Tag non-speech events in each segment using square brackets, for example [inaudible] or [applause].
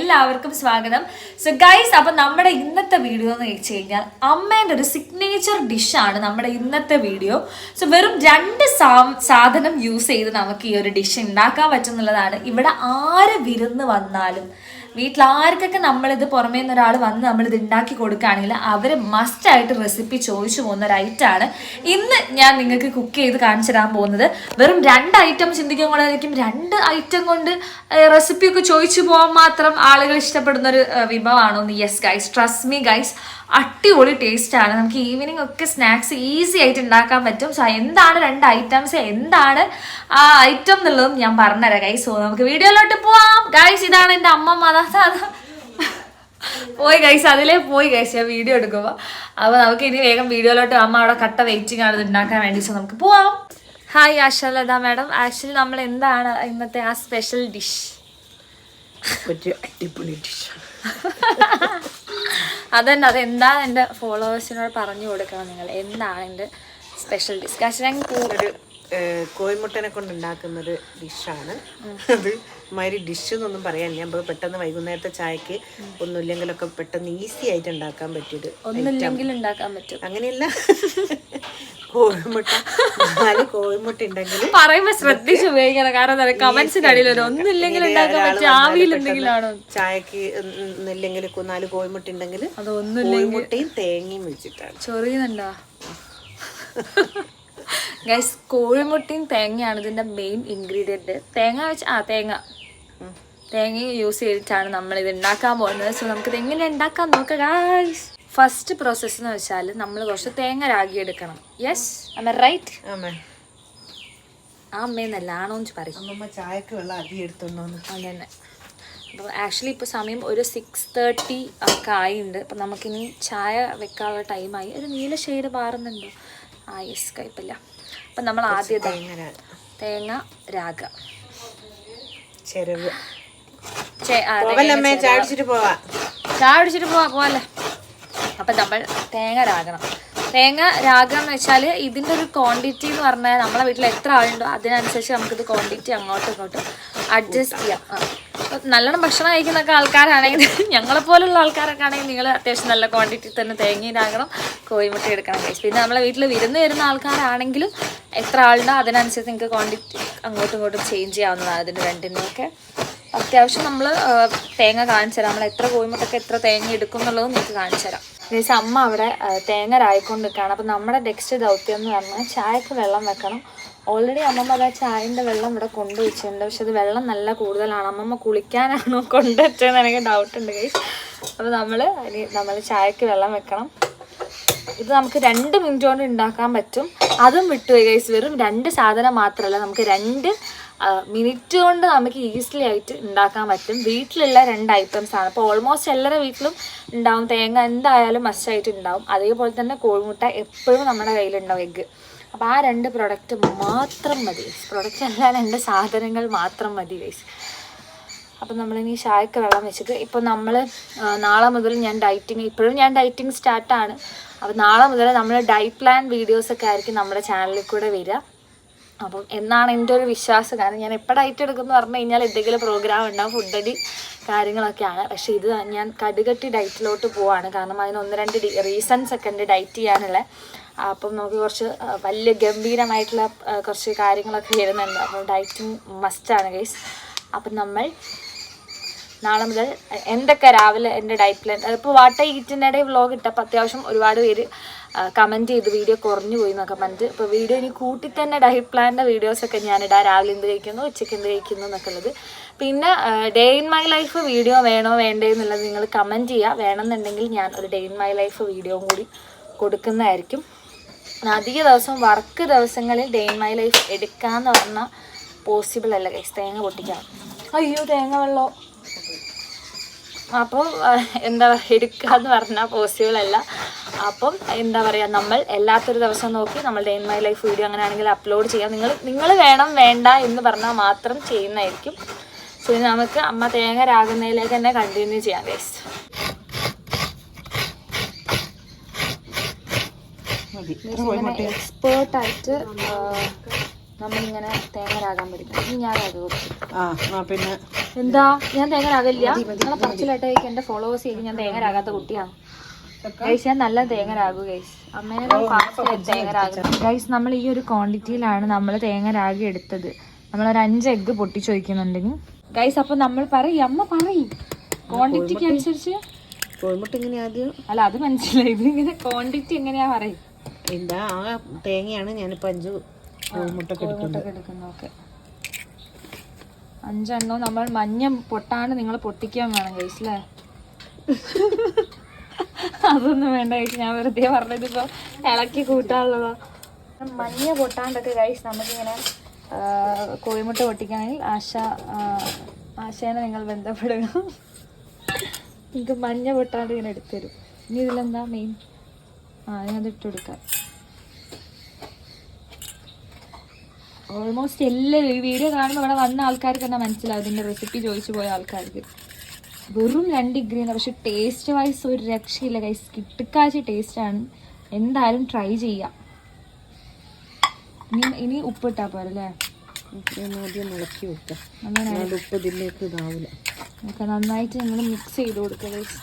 എല്ലാവർക്കും സ്വാഗതം. So guys അപ്പം നമ്മുടെ ഇന്നത്തെ വീഡിയോ എന്ന് വെച്ച് കഴിഞ്ഞാൽ അമ്മേന്റെ ഒരു സിഗ്നേച്ചർ ഡിഷാണ് നമ്മുടെ ഇന്നത്തെ വീഡിയോ സോ വെറും രണ്ട് സാധനം യൂസ് ചെയ്ത് നമുക്ക് ഈ ഒരു ഡിഷ് ഉണ്ടാക്കാൻ പറ്റുന്നുള്ളതാണ്. ഇവിടെ ആര് വിരുന്ന് വന്നാലും വീട്ടിൽ ആർക്കൊക്കെ നമ്മളിത് പുറമേ നിന്ന് ഒരാൾ വന്ന് നമ്മളിത് ഉണ്ടാക്കി കൊടുക്കുകയാണെങ്കിൽ അവർ മസ്റ്റായിട്ട് റെസിപ്പി ചോദിച്ചു പോകുന്ന ഒരു ഐറ്റമാണ് ഇന്ന് ഞാൻ നിങ്ങൾക്ക് കുക്ക് ചെയ്ത് കാണിച്ചു തരാൻ പോകുന്നത് വെറും രണ്ട് ഐറ്റം ചിന്തിക്കുമ്പോഴായിരിക്കും രണ്ട് ഐറ്റം കൊണ്ട് റെസിപ്പിയൊക്കെ ചോദിച്ചു പോകാൻ മാത്രം ആളുകൾ ഇഷ്ടപ്പെടുന്ന ഒരു വിഭവമാണോ yes guys trust me guys അടിപൊളി ടേസ്റ്റ് ആണ്. നമുക്ക് ഈവനിങ് ഒക്കെ സ്നാക്സ് ഈസി ആയിട്ട് ഉണ്ടാക്കാൻ പറ്റും. സോ എന്താണ് രണ്ട് ഐറ്റംസ് എന്താണ് ആ ഐറ്റം എന്നുള്ളതും ഞാൻ പറഞ്ഞുതരാം ഗൈസ് സോ നമുക്ക് വീഡിയോയിലോട്ട് പോവാം. ഗൈസ് ഇതാണ് എന്റെ അമ്മ മത പോയി ഗൈസ് അതിലേ പോയി ഗൈസ് ഞാൻ വീഡിയോ എടുക്കുമ്പോൾ അപ്പോൾ നമുക്ക് ഇനി വേഗം വീഡിയോയിലോട്ട് അമ്മ അവിടെ കട്ട വെയിറ്റിംഗ് ആണ് ഇത് ഉണ്ടാക്കാൻ വേണ്ടി. സോ നമുക്ക് പോവാം. Hi Ashalatha madam. ആക്ച്വലി നമ്മൾ എന്താണ് ഇന്നത്തെ ആ സ്പെഷ്യൽ ഡിഷ് ഒരു അടിപൊളി ഡിഷാണ് [laughs] അതന്നെ അതെന്താ എന്റെ ഫോളോവേഴ്സിനോട് പറഞ്ഞു കൊടുക്കണം നിങ്ങൾ? എന്താണ് എന്റെ സ്പെഷ്യൽ ഡിഷ് ഒരു കോയിമുട്ടനെ കോഴിമുട്ടനെ കൊണ്ട് ഉണ്ടാക്കുന്ന ഒരു ഡിഷാണ് അത് മാതിരി ഡിഷ് എന്നൊന്നും പറയാൻ ഞാൻ പെട്ടെന്ന് വൈകുന്നേരത്തെ ചായക്ക് ഒന്നുമില്ലെങ്കിലൊക്കെ പെട്ടെന്ന് ഈസി ആയിട്ട് ഉണ്ടാക്കാൻ പറ്റിയത് ഒന്നുമില്ലെങ്കിൽ ഉണ്ടാക്കാൻ പറ്റും. അങ്ങനെയല്ല. [laughs] കോഴിമുട്ട നാല് കോഴിമുട്ട ഉണ്ടെങ്കിൽ പറയുമ്പോ ശ്രദ്ധിച്ച് ഉപയോഗിക്കണം. കാരണം കമന്റ്സിന്റെ അടിയിൽ ഒന്നില്ലെങ്കിൽ ഒന്നുമില്ലെങ്കിൽ ഉണ്ടാക്കാൻ പറ്റും ആവിയിൽ എന്തെങ്കിലും ആണോ ചായക്ക് ഒന്നില്ലെങ്കിൽ നാല് കോഴിമുട്ട ഉണ്ടെങ്കിൽ അത് ഒന്നും കോഴിമുട്ടയും തേങ്ങയും വെച്ചിട്ടാണ്. ചൊറിയുന്നുണ്ടോ? ഗൈസ് കോഴിമുട്ടയും തേങ്ങയാണ് ഇതിന്റെ മെയിൻ ഇൻഗ്രീഡിയന്റ് തേങ്ങ വെച്ച് ആ തേങ്ങ. തേങ്ങ യൂസ് ചെയ്തിട്ടാണ് നമ്മൾ ഇത് ഉണ്ടാക്കാൻ പോകുന്നത്. സോ നമുക്ക് ഇത് എങ്ങനെ ഉണ്ടാക്കാൻ നോക്കാം ഗൈസ് ഫസ്റ്റ് പ്രോസസ്സ് എന്ന് വെച്ചാൽ നമ്മൾ കുറച്ച് തേങ്ങ രാഗി എടുക്കണം. യെസ് അമ്മ റൈറ്റ് ആ അമ്മയെന്നല്ല ആണോന്ന് പറയും. ചായക്ക് വെള്ളം അധികം എടുത്തോണ്ടോന്ന്. അങ്ങനെ അപ്പോൾ ആക്ച്വലി ഇപ്പോൾ സമയം ഒരു സിക്സ് തേർട്ടി ഒക്കെ ആയിട്ടുണ്ട് അപ്പം നമുക്കിനി ചായ വെക്കാനുള്ള ടൈമായി ഒരു നീല ഷെയ്ഡ് മാറുന്നുണ്ടോ ആ യെസ് കുഴപ്പമില്ല അപ്പം നമ്മൾ ആദ്യം തേങ്ങ തേങ്ങ രാഗ. ചെരവ്. ചേ- ആ, പോവല്ലമ്മേ ചായ അടിച്ചിട്ട് പോവാ. ചായ കുടിച്ചിട്ട് പോവാ പോവല്ലേ? അപ്പം നമ്മൾ തേങ്ങ രാഗണം. തേങ്ങ രാഗം എന്ന് വെച്ചാൽ ഇതിന്റെ ഒരു ക്വാണ്ടിറ്റി എന്ന് പറഞ്ഞാൽ നമ്മളെ വീട്ടിൽ എത്ര ആളുണ്ടോ അതിനനുസരിച്ച് നമുക്കിത് ക്വാണ്ടിറ്റി അങ്ങോട്ടും ഇങ്ങോട്ടും അഡ്ജസ്റ്റ് ചെയ്യാം. നല്ലോണം ഭക്ഷണം കഴിക്കുന്നൊക്കെ ആൾക്കാരാണെങ്കിൽ [laughs] ഞങ്ങളെപ്പോലുള്ള ആൾക്കാരൊക്കെ ആണെങ്കിൽ നിങ്ങൾ അത്യാവശ്യം നല്ല ക്വാണ്ടിറ്റി തന്നെ തേങ്ങയിലാകണം കോഴിമുട്ട എടുക്കണം കഴിച്ചു പിന്നെ നമ്മളെ വീട്ടിൽ വിരുന്ന് വരുന്ന ആൾക്കാരാണെങ്കിലും എത്ര ആളുണ്ടോ അതിനനുസരിച്ച് നിങ്ങൾക്ക് ക്വാണ്ടിറ്റി അങ്ങോട്ടും ഇങ്ങോട്ടും ചേഞ്ച് ചെയ്യാവുന്നതാണ് അതിന്റെ രണ്ടിന്റെയൊക്കെ അത്യാവശ്യം നമ്മൾ തേങ്ങ കാണിച്ചു തരാം. നമ്മൾ എത്ര കോഴിമുട്ടൊക്കെ എത്ര തേങ്ങ എടുക്കും എന്നുള്ളത് നിങ്ങൾക്ക് കാണിച്ചു തരാം. ഏകദേശം അമ്മ അവിടെ തേങ്ങ രായിക്കൊണ്ട് നിൽക്കുകയാണ് അപ്പം നമ്മുടെ നെക്സ്റ്റ് ദൗത്യം എന്ന് പറഞ്ഞാൽ ചായക്ക് വെള്ളം വെക്കണം. ഓൾറെഡി അമ്മമ്മ അത് ആ ചായന്റെ വെള്ളം ഇവിടെ കൊണ്ടുവച്ചിട്ടുണ്ട് പക്ഷെ അത് വെള്ളം നല്ല കൂടുതലാണ്. അമ്മമ്മ കുളിക്കാനാണോ [laughs] കൊണ്ടുവച്ചതെന്ന് എനിക്ക് ഡൗട്ട് ഉണ്ട് കൈ അപ്പോൾ നമ്മൾ ഇനി നമ്മൾ ചായക്ക് വെള്ളം വെക്കണം. ഇത് നമുക്ക് രണ്ട് മിനിറ്റ് കൊണ്ട് ഉണ്ടാക്കാൻ പറ്റും. അതും വിട്ടു ഗൈസ്. വെറും രണ്ട് സാധനം മാത്രമല്ല. നമുക്ക് രണ്ട് മിനിറ്റ് കൊണ്ട് നമുക്ക് ഈസിലി ആയിട്ട് ഉണ്ടാക്കാൻ പറ്റും. വീട്ടിലുള്ള രണ്ട് ഐറ്റംസ് ആണ്. അപ്പോൾ ഓൾമോസ്റ്റ് എല്ലാവരുടെ വീട്ടിലും ഉണ്ടാവും. തേങ്ങ എന്തായാലും മസ്റ്റായിട്ട് ഉണ്ടാവും. അതേപോലെ തന്നെ കോഴിമുട്ട എപ്പോഴും നമ്മുടെ കയ്യിലുണ്ടാവും എഗ്ഗ് അപ്പോൾ ആ രണ്ട് പ്രൊഡക്റ്റ് മാത്രം മതി പ്രൊഡക്റ്റ് അല്ല രണ്ട് സാധനങ്ങൾ മാത്രം മതി ഗൈസ് അപ്പം നമ്മളിനി ചായക്ക് വെള്ളം വെച്ചിട്ട് ഇപ്പോൾ നമ്മൾ നാളെ മുതൽ ഞാൻ ഡയറ്റിങ് ഇപ്പോഴും ഞാൻ ഡയറ്റിങ് സ്റ്റാർട്ടാണ് അപ്പോൾ നാളെ മുതൽ നമ്മൾ ഡയറ്റ് പ്ലാൻ വീഡിയോസൊക്കെ ആയിരിക്കും നമ്മുടെ ചാനലിൽ കൂടെ വരിക. അപ്പം എന്നാണ് എന്റെ ഒരു വിശ്വാസം. കാരണം ഞാൻ എപ്പോൾ ഡയറ്റ് എടുക്കുമെന്ന് പറഞ്ഞു കഴിഞ്ഞാൽ എന്തെങ്കിലും പ്രോഗ്രാം ഉണ്ടാവും ഫുഡ് അടി കാര്യങ്ങളൊക്കെയാണ്. പക്ഷേ ഇത് ഞാൻ കടുകട്ടി ഡയറ്റിലോട്ട് പോവാണ്. കാരണം അതിന് ഒന്ന് രണ്ട് റീസൺസ് ഒക്കെ ഉണ്ട് ഡയറ്റ് ചെയ്യാനുള്ള. അപ്പം നമുക്ക് കുറച്ച് വലിയ ഗംഭീരമായിട്ടുള്ള കുറച്ച് കാര്യങ്ങളൊക്കെ വരുന്നുണ്ട്. അപ്പോൾ ഡയറ്റിങ് മസ്റ്റാണ് ഗൈസ് അപ്പം നമ്മൾ നാളെ മുതൽ എന്തൊക്കെ രാവിലെ എന്റെ ഡയറ്റ് പ്ലാൻ ഇപ്പോൾ വാട്ട ഇടയിൽ വ്ളോഗ് ഇട്ടപ്പോൾ അത്യാവശ്യം ഒരുപാട് പേര് കമന്റ് ചെയ്ത് വീഡിയോ കുറഞ്ഞു പോയി എന്നൊക്കെ പറഞ്ഞിട്ട്. ഇപ്പോൾ വീഡിയോ ഇനി കൂട്ടി തന്നെ ഡയറ്റ് പ്ലാനിന്റെ വീഡിയോസൊക്കെ ഞാനിടാം രാവിലെ എന്ത് കഴിക്കുന്നു ഉച്ചയ്ക്ക് എന്ത് കഴിക്കുന്നു എന്നൊക്കെ ഉള്ളത്. പിന്നെ day in my life video വേണോ വേണ്ടേ എന്നുള്ളത് നിങ്ങൾ കമന്റ് ചെയ്യുക വേണമെന്നുണ്ടെങ്കിൽ ഞാൻ ഒരു day in my life video കൂടി കൊടുക്കുന്നതായിരിക്കും. അധിക ദിവസം വർക്ക് ദിവസങ്ങളിൽ ഡേ ഇൻ മൈ ലൈഫ് എടുക്കാമെന്ന് പറഞ്ഞാൽ പോസിബിൾ അല്ല ഗൈസ് തേങ്ങ പൊട്ടിക്കാം അയ്യോ തേങ്ങ വെള്ളം? അപ്പം എന്താ പറയുക എടുക്കാന്ന് പറഞ്ഞാൽ പോസിബിൾ അല്ല. അപ്പം എന്താ പറയുക നമ്മൾ എല്ലാത്തൊരു ദിവസം നോക്കി നമ്മൾ day in my life video അങ്ങനെ ആണെങ്കിൽ അപ്ലോഡ് ചെയ്യാം. നിങ്ങൾ നിങ്ങൾ വേണം വേണ്ട എന്ന് പറഞ്ഞാൽ മാത്രം ചെയ്യുന്നതായിരിക്കും. സോ ഇനി നമുക്ക് അമ്മ തേങ്ങ രാകുന്നതിലേക്ക് തന്നെ കണ്ടിന്യൂ ചെയ്യാം ഗൈസ് എക്സ്പേർട്ടായിട്ട് നമ്മളിങ്ങനെ തേങ്ങ രാകാൻ പഠിക്കും ഇനി ഞാൻ അത് പിന്നെ എന്താ? ഞാൻ തേങ്ങ രാഗില്ല നിങ്ങളെ പറച്ചിലായിട്ടേക്ക് എന്റെ ഫോളോവേഴ്സ് ചെയ്ത് ഞാൻ തേങ്ങ രാഗാത്ത കുട്ടിയാണ്. ഗൈസ് ഞാൻ നല്ല തേങ്ങ രാഗു ഗൈസ് അമ്മേനെ ഗൈസ് നമ്മൾ ഈ ഒരു ക്വാണ്ടിറ്റിയിലാണ് നമ്മൾ തേങ്ങ രാഗി എടുത്തത് നമ്മളൊരു അഞ്ച് എഗ്ഗ് പൊട്ടിച്ചു വയ്ക്കുന്നുണ്ടെങ്കിൽ ഗൈസ് അപ്പൊ നമ്മൾ പറയും അമ്മ പറയും. ക്വാണ്ടിറ്റിക്ക് അനുസരിച്ച്. കോഴിമുട്ട ഇങ്ങനെ ആദ്യം? അല്ല അത് മനസ്സിലായി. ഇത് ഇങ്ങനെ ക്വാണ്ടിറ്റി എങ്ങനെയാ പറയും? എന്താ ആ തേങ്ങയാണ് ഞാനിപ്പോ അഞ്ച് കോഴിമുട്ടൊക്കെ എടുക്കുന്നത്. ഓക്കെ അഞ്ചെണ്ണവും നമ്മൾ മഞ്ഞ പൊട്ടാണ്ട് നിങ്ങൾ പൊട്ടിക്കാൻ വേണം ഗൈസ് അല്ലേ അതൊന്നും വേണ്ട ഗൈസ് ഞാൻ വെറുതെ പറഞ്ഞത് ഇപ്പൊ ഇളക്കി കൂട്ടാനുള്ളതാ. മഞ്ഞ പൊട്ടാണ്ടൊക്കെ ഗൈസ് നമുക്കിങ്ങനെ കോഴിമുട്ട പൊട്ടിക്കണമെങ്കിൽ ആശ ആശേനെ നിങ്ങൾ ബന്ധപ്പെടുക. നിങ്ങൾക്ക് മഞ്ഞ പൊട്ടാണ്ട് ഇങ്ങനെ എടുത്തുതരും ഇനി ഇതിലെന്താ മെയിൻ ആ ഞാനത് ഇട്ട് കൊടുക്കാം. ഓൾമോസ്റ്റ് എല്ലാവരും ഈ വീഡിയോ കാണുമ്പോൾ ഇവിടെ വന്ന ആൾക്കാർക്ക് തന്നെ മനസ്സിലാവും ഇതിന്റെ റെസിപ്പി ചോദിച്ചു പോയ ആൾക്കാർക്ക്. വെറും രണ്ട് ഇഗ്രീന പക്ഷെ ടേസ്റ്റ് വൈസ് ഒരു രക്ഷയില്ല കൈസ് കിട്ടുക്കാച്ച ടേസ്റ്റാണ് എന്തായാലും ട്രൈ ചെയ്യാം. ഇനി ഇനി ഉപ്പിട്ടാ പോരെ അല്ലേ? ഞാൻ ആദ്യം ഇളക്കി വെക്കാം. നന്നായി. ഉപ്പ് ഇതിലേക്ക് ഇതാവില്ല നന്നായിട്ട് നിങ്ങൾ മിക്സ് ചെയ്ത് കൊടുക്കുക ഗൈസ്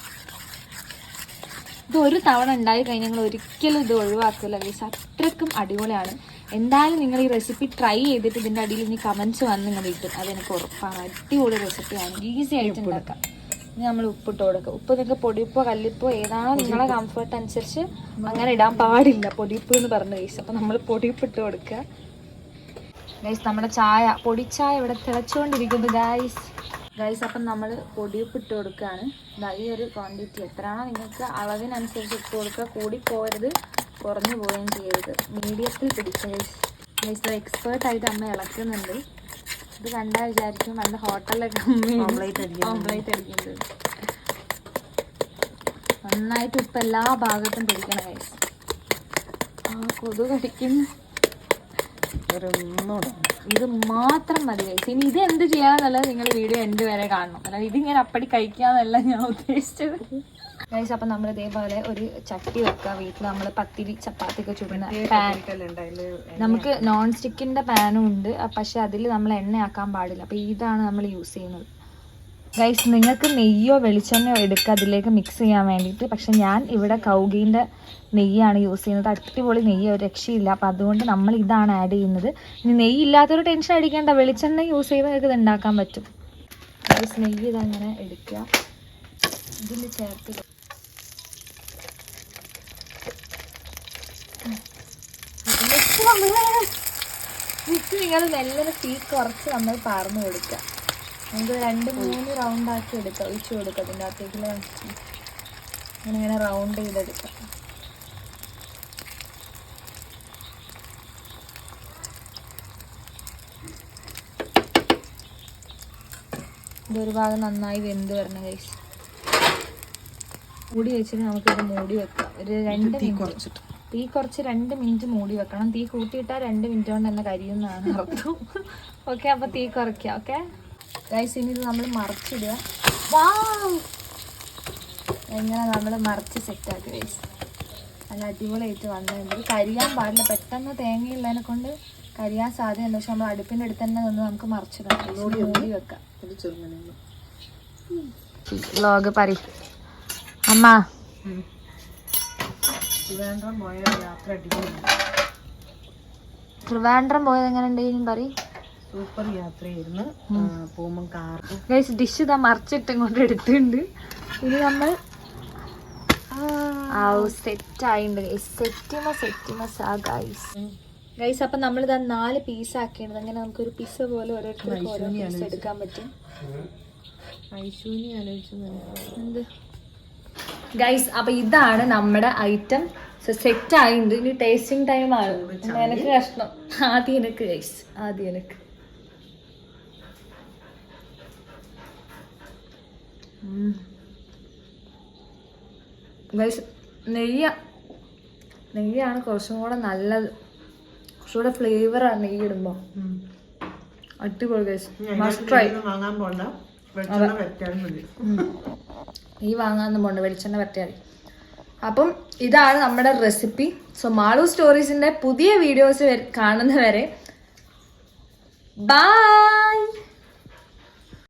ഇത് ഒരു തവണ ഉണ്ടായി കഴിഞ്ഞാൽ നിങ്ങൾ ഒരിക്കലും ഇത് ഒഴിവാക്കില്ല ഗൈസ് അത്രക്കും അടിപൊളിയാണ്. എന്തായാലും നിങ്ങൾ ഈ റെസിപ്പി ട്രൈ ചെയ്തിട്ട് ഇതിന്റെ അടിയിൽ ഇനി കമൻസ് വന്ന് നിങ്ങൾ ഇട്ടും. അതെനിക്ക് ഉറപ്പാണ് അടിപൊളി റെസിപ്പിയാണ് ഈസി ആയിട്ട് ഉണ്ടാക്കാം. ഇനി നമ്മൾ ഉപ്പിട്ട് കൊടുക്കുക ഉപ്പ് നിങ്ങൾക്ക് പൊടിയുപ്പോ കല്ലിപ്പോ ഏതാണ് നിങ്ങളെ കംഫർട്ട് അനുസരിച്ച് അങ്ങനെ ഇടാൻ പാടില്ല. പൊടിയുപ്പ് എന്ന് പറഞ്ഞ ഗൈസ് അപ്പം നമ്മൾ പൊടിയുപ്പ് ഇട്ട് കൊടുക്കുക. ഗൈസ് നമ്മുടെ ചായ പൊടിച്ചായ ഇവിടെ തിളച്ചുകൊണ്ടിരിക്കുന്നു ഗൈസ് ഗൈസ് അപ്പം നമ്മൾ പൊടിയുപ്പ് ഇട്ട് കൊടുക്കുകയാണ്. ഈ ഒരു ക്വാണ്ടിറ്റി എത്രയാണോ നിങ്ങൾക്ക് അളവിനനുസരിച്ച് ഇട്ട് കൊടുക്കുക. കൂടി പോകരുത് കുറഞ്ഞു പോവുകയും ചെയ്യരുത്. മീഡിയത്തിൽ പിടിച്ച ഗൈസ് ഗൈസ് എക്സ്പേർട്ട് ആയിട്ട് അമ്മ ഇളക്കുന്നുണ്ട്. ഇത് കണ്ടാൽ വിചാരിക്കും നല്ല ഹോട്ടലിലൊക്കെ ഓംലേറ്റ് അടിക്കുന്നത് നന്നായിട്ട് ഉപ്പ് എല്ലാ ഭാഗത്തും പിടിക്കണം ആ കൊതു കടിക്കുന്നു. ഇത് മാത്രം മതി കഴിച്ച് ഇനി ഇത് എന്ത് ചെയ്യാന്നല്ല നിങ്ങൾ വീഡിയോ എന്ത് വരെ കാണണം. അല്ല ഇതിങ്ങനെ അപ്പടി കഴിക്കാന്നല്ല ഞാൻ ഉദ്ദേശിച്ചത്. ഗൈസ് അപ്പം നമ്മൾ ഇതേപോലെ ഒരു ചട്ടി വെക്കുക വീട്ടിൽ നമ്മൾ പത്തിരി ചപ്പാത്തി ഒക്കെ ചുടുന്ന പാൻ നമുക്ക് നോൺ സ്റ്റിക്കിന്റെ പാനും ഉണ്ട്. പക്ഷെ അതിൽ നമ്മൾ എണ്ണയാക്കാൻ പാടില്ല. അപ്പോൾ ഇതാണ് നമ്മൾ യൂസ് ചെയ്യുന്നത്. ഗൈസ് നിങ്ങൾക്ക് നെയ്യോ വെളിച്ചെണ്ണയോ എടുക്കുക അതിലേക്ക് മിക്സ് ചെയ്യാൻ വേണ്ടിയിട്ട്. പക്ഷെ ഞാൻ ഇവിടെ കൗഗീന്റെ നെയ്യാണ് യൂസ് ചെയ്യുന്നത്. അടിപൊളി നെയ്യ് രക്ഷയില്ല. അപ്പം അതുകൊണ്ട് നമ്മൾ ഇതാണ് ആഡ് ചെയ്യുന്നത്. ഇനി നെയ്യ് ഇല്ലാത്തൊരു ടെൻഷൻ അടിക്കേണ്ട. വെളിച്ചെണ്ണ യൂസ് ചെയ്ത് നിങ്ങൾക്ക് ഇത് ഉണ്ടാക്കാൻ പറ്റും. ഗൈസ് നെയ്യ് ഇതങ്ങനെ എടുക്കുക. ഇതിൽ ചേർത്ത് മിക്സ് നിങ്ങൾ മെല്ലനെ തീ കുറച്ച് നമ്മൾ പറന്ന് കൊടുക്കുക. നമുക്ക് രണ്ട് മൂന്ന് റൗണ്ട് ആക്കി എടുക്കാം. ഒഴിച്ചു കൊടുക്കുക അതിന്റെ അകത്തേക്ക് അങ്ങനെ റൗണ്ട് ചെയ്തെടുക്കാം. ഇതൊരു ഭാഗം നന്നായി വെന്ത് വരണം കൈസ് മൂടി വെച്ചിട്ട് നമുക്കിത് മൂടി വെക്കാം. ഒരു രണ്ട് മിനിറ്റ്. കുറച്ചിട്ട്. തീ കുറച്ച് രണ്ട് മിനിറ്റ് മൂടി വെക്കണം. തീ കൂട്ടിയിട്ടാൽ രണ്ട് മിനിറ്റ് കൊണ്ട് തന്നെ കരിയുന്നതാണ് അർത്ഥം. [laughs] ഓക്കെ അപ്പൊ തീ കുറയ്ക്കാം. ഓക്കെ ഗൈസ് ഇനി ഇത് നമ്മൾ മറിച്ചിടുക. വാ എങ്ങനെ നമ്മൾ മറിച്ച് സെറ്റാക്കി ഗൈസ് നല്ല അടിപൊളിയായിട്ട് വന്നിട്ടുണ്ട് ഇത് കരിയാൻ പാടില്ല. പെട്ടെന്ന് തേങ്ങയുള്ളതിനെ കൊണ്ട് കരിയാൻ സാധ്യതയുണ്ട്. പക്ഷെ നമ്മൾ അടുപ്പിന്റെ അടുത്ത് തന്നെ നിന്ന് നമുക്ക് മറിച്ചിടാം. മൂടി വെക്കാം. വ്ലോഗ് പറ. അമ്മ. ട്രിവാൻഡ്രം പോയ യാത്ര അടിപൊളിയാണ്. ട്രിവാൻഡ്രം പോയത് എങ്ങനെ ഉണ്ടെങ്കിലും പറയും സൂപ്പർ യാത്രയായിരുന്നു. പോകുമ്പോൾ കാർ ഗൈസ് ഡിഷ് ഇതാ മറിച്ചിട്ട് ഇങ്ങോട്ട് എടുത്തിട്ടുണ്ട്. ഇനി നമ്മൾ സെറ്റ് ആയിട്ടുണ്ട്. ഗൈസ് സെറ്റിമ അപ്പം നമ്മളിതാ നാല് പീസ് ആക്കിയത് അങ്ങനെ നമുക്ക് ഒരു പിസ്സ പോലെ ഓരോരുത്തർക്ക് ഓരോ പീസ് എടുക്കാൻ പറ്റും. എന്ത്? ഗൈസ് അപ്പൊ ഇതാണ് നമ്മുടെ ഐറ്റം സെറ്റ് ആയിട്ടുണ്ട്. ഇനി ടേസ്റ്റിംഗ് ടൈം ആണ്. എനിക്ക് കഷ്ണം. ആദ്യം എനിക്ക് ഗൈസ് ആദ്യം എനിക്ക്. നെയ്യ നെയ്യാണ് കുറച്ചും കൂടെ നല്ലത്. കുറച്ചുകൂടെ ഫ്ലേവറാണ് നെയ്യ് ഇടുമ്പോൾ അടിപൊളി ഗൈസ്. മസ്റ്റ് ട്രൈ വാങ്ങാൻ പോണ്ട. ഈ വാങ്ങാനൊന്നും പോണ്ട. വെളിച്ചെണ്ണ പറ്റിയാൽ അപ്പം ഇതാണ് നമ്മുടെ റെസിപ്പി സോ മാളു സ്റ്റോറീസിന്റെ പുതിയ വീഡിയോസ് കാണുന്നവരെ. ബൈ